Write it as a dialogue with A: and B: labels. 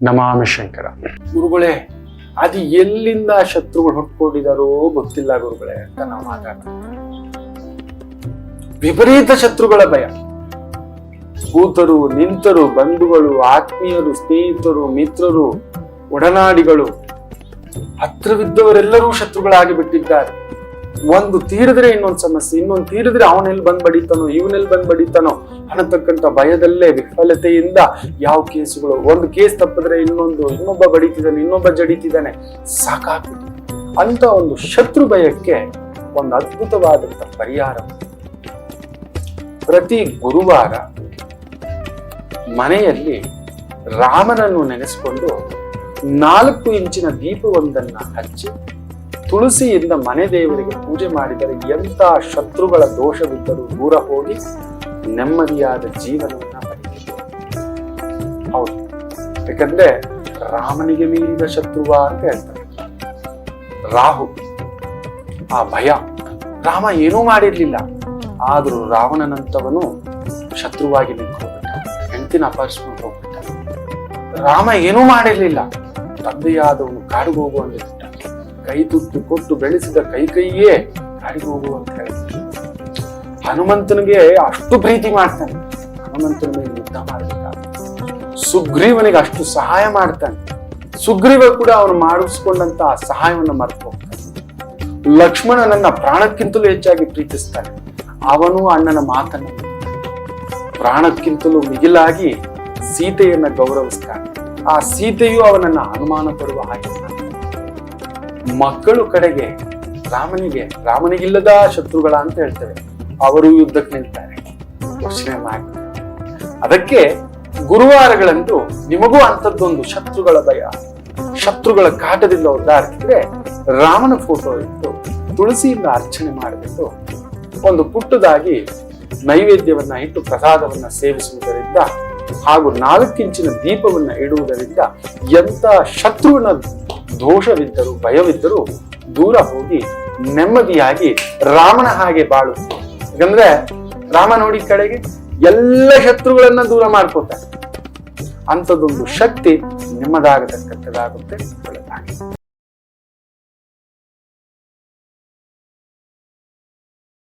A: ನಮಾಮಿ ಶಂಕರ ಗುರುಗಳೇ, ಅದು ಎಲ್ಲಿಂದ ಶತ್ರುಗಳು ಹೊಟ್ಕೊಂಡಿದಾರೋ ಗೊತ್ತಿಲ್ಲ ಗುರುಗಳೇ ಅಂತ ನಾವು ಮಾತಾಡ ವಿಪರೀತ ಶತ್ರುಗಳ ಭಯ. ಕೂತರು ನಿಂತರು, ಬಂಧುಗಳು, ಆತ್ಮೀಯರು, ಸ್ನೇಹಿತರು, ಮಿತ್ರರು, ಒಡನಾಡಿಗಳು, ಹತ್ರವಿದ್ದವರೆಲ್ಲರೂ ಶತ್ರುಗಳಾಗಿ ಬಿಟ್ಟಿದ್ದಾರೆ. ಒಂದು ತೀರಿದ್ರೆ ಇನ್ನೊಂದು ಸಮಸ್ಯೆ, ಇನ್ನೊಂದು ತೀರಿದ್ರೆ ಅವನೆಲ್ಲಿ ಬಂದ್ ಬಡಿತಾನೋ ಇವನೆಲ್ಲಿ ಬಂದ್ ಬಡಿತಾನೋ ಅನ್ನತಕ್ಕಂಥ ಭಯದಲ್ಲೇ ವಿಫಲತೆಯಿಂದ ಯಾವ ಕೇಸುಗಳು? ಒಂದು ಕೇಸ್ ತಪ್ಪಿದ್ರೆ ಇನ್ನೊಂದು, ಇನ್ನೊಬ್ಬ ಬಡಿತಿದ್ದಾನೆ, ಇನ್ನೊಬ್ಬ ಜಡಿತಿದ್ದಾನೆ. ಸಾಕಾಗ್ತದೆ ಅಂತ ಒಂದು ಶತ್ರು ಭಯಕ್ಕೆ ಒಂದು ಅದ್ಭುತವಾದಂತ ಪರಿಹಾರ. ಪ್ರತಿ ಗುರುವಾರ ಮನೆಯಲ್ಲಿ ರಾಮನನ್ನು ನೆನೆಸ್ಕೊಂಡು ನಾಲ್ಕು ಇಂಚಿನ ದೀಪವೊಂದನ್ನ ಹಚ್ಚಿ ತುಳಸಿಯಿಂದ ಮನೆ ದೇವರಿಗೆ ಪೂಜೆ ಮಾಡಿದರೆ ಎಂಥ ಶತ್ರುಗಳ ದೋಷವಿದ್ದರೂ ದೂರ ಹೋಗಿ ನೆಮ್ಮದಿಯಾದ ಜೀವನವನ್ನ ಹೌದು. ಯಾಕಂದ್ರೆ ರಾಮನಿಗೆ ಮೀರಿದ ಶತ್ರುವ ಅಂತ ಹೇಳ್ತಾರೆ. ರಾಹು, ಆ ಭಯ. ರಾಮ ಏನೂ ಮಾಡಿರ್ಲಿಲ್ಲ. ಆದರೂ ರಾವಣನಂತವನು ಶತ್ರುವಾಗಿ ನಿಂತ್ಕೊಂಡ್ಬಿಟ್ಟ ಹೆಂಡತಿನ ಅಪಹರಿಸ್ಕೊಂಡು ಹೋಗ್ಬಿಟ್ಟ. ರಾಮ ಏನೂ ಮಾಡಿರ್ಲಿಲ್ಲ. ತಂದೆಯಾದವನು ಕಾಡಿಗೆ ಅಂದ್ಬಿಟ್ಟ ಕೈ ತುತ್ತು ಕೊಟ್ಟು ಬೆಳೆಸಿದ ಕೈ ಕೈಯೇ ಕಾಡಿಗೆ ಹೋಗುವಂತ ಅಂತ ಹೇಳ್ತಾರೆ ಹನುಮಂತನಿಗೆ ಅಷ್ಟು ಪ್ರೀತಿ ಮಾಡ್ತಾನೆ. ಹನುಮಂತನ ಮೇಲೆ ಯುದ್ಧ ಮಾಡಬೇಕ? ಸುಗ್ರೀವನಿಗೆ ಅಷ್ಟು ಸಹಾಯ ಮಾಡ್ತಾನೆ. ಸುಗ್ರೀವ ಕೂಡ ಅವನು ಮಾಡಿಸ್ಕೊಂಡಂತ ಸಹಾಯವನ್ನು ಮರೆತು ಹೋಗ್ತಾನೆ ಲಕ್ಷ್ಮಣನನ್ನ ಪ್ರಾಣಕ್ಕಿಂತಲೂ ಹೆಚ್ಚಾಗಿ ಪ್ರೀತಿಸ್ತಾನೆ. ಅವನು ಅಣ್ಣನ ಮಾತನ್ನು ಪ್ರಾಣಕ್ಕಿಂತಲೂ ಮಿಗಿಲಾಗಿ ಸೀತೆಯನ್ನ ಗೌರವಿಸ್ತಾನೆ. ಆ ಸೀತೆಯು ಅವನನ್ನ ಅನುಮಾನ ಪಡುವ ಹಾಗೆ. ಮಕ್ಕಳು ಕಡೆಗೆ ರಾಮನಿಗೆ, ರಾಮನಿಗಿಲ್ಲದ ಶತ್ರುಗಳ ಅಂತ ಹೇಳ್ತೇವೆ. ಅವರು ಯುದ್ಧಕ್ಕೆ ನಿಲ್ತಾರೆ. ಯೋಚನೆ ಮಾಡಿ. ಅದಕ್ಕೆ ಗುರುವಾರಗಳಂದು ನಿಮಗೂ ಅಂಥದ್ದೊಂದು ಶತ್ರುಗಳ ಭಯ. ಶತ್ರುಗಳ ಕಾಟದಿಂದ ಒದ್ದಾಡ್ತಿದ್ರೆ ರಾಮನ ಫೋಟೋ ಇಟ್ಟು ತುಳಸಿಯಿಂದ ಅರ್ಚನೆ ಮಾಡಿಬಿಟ್ಟು ಒಂದು ಪುಟ್ಟದಾಗಿ ನೈವೇದ್ಯವನ್ನ ಇಟ್ಟು ಪ್ರಸಾದವನ್ನ ಸೇವಿಸುವುದರಿಂದ ಹಾಗೂ ನಾಲ್ಕಿಂಚಿನ ದೀಪವನ್ನ ಇಡುವುದರಿಂದ ಎಂತ ಶತ್ರುವಿನ ದೋಷವಿದ್ದರೂ ಭಯವಿದ್ದರೂ ದೂರ ಹೋಗಿ ನೆಮ್ಮದಿಯಾಗಿ ರಾಮನ ಹಾಗೆ ಬಾಳು ಯಾಕಂದ್ರೆ ರಾಮ ನೋಡಿ ಕಡೆಗೆ ಎಲ್ಲ ಶತ್ರುಗಳನ್ನ ದೂರ ಮಾಡ್ಕೋತ ಅಂಥದ್ದೊಂದು ಶಕ್ತಿ ನಿಮ್ಮದಾಗತಕ್ಕಂಥದ್ದಾಗುತ್ತೆ.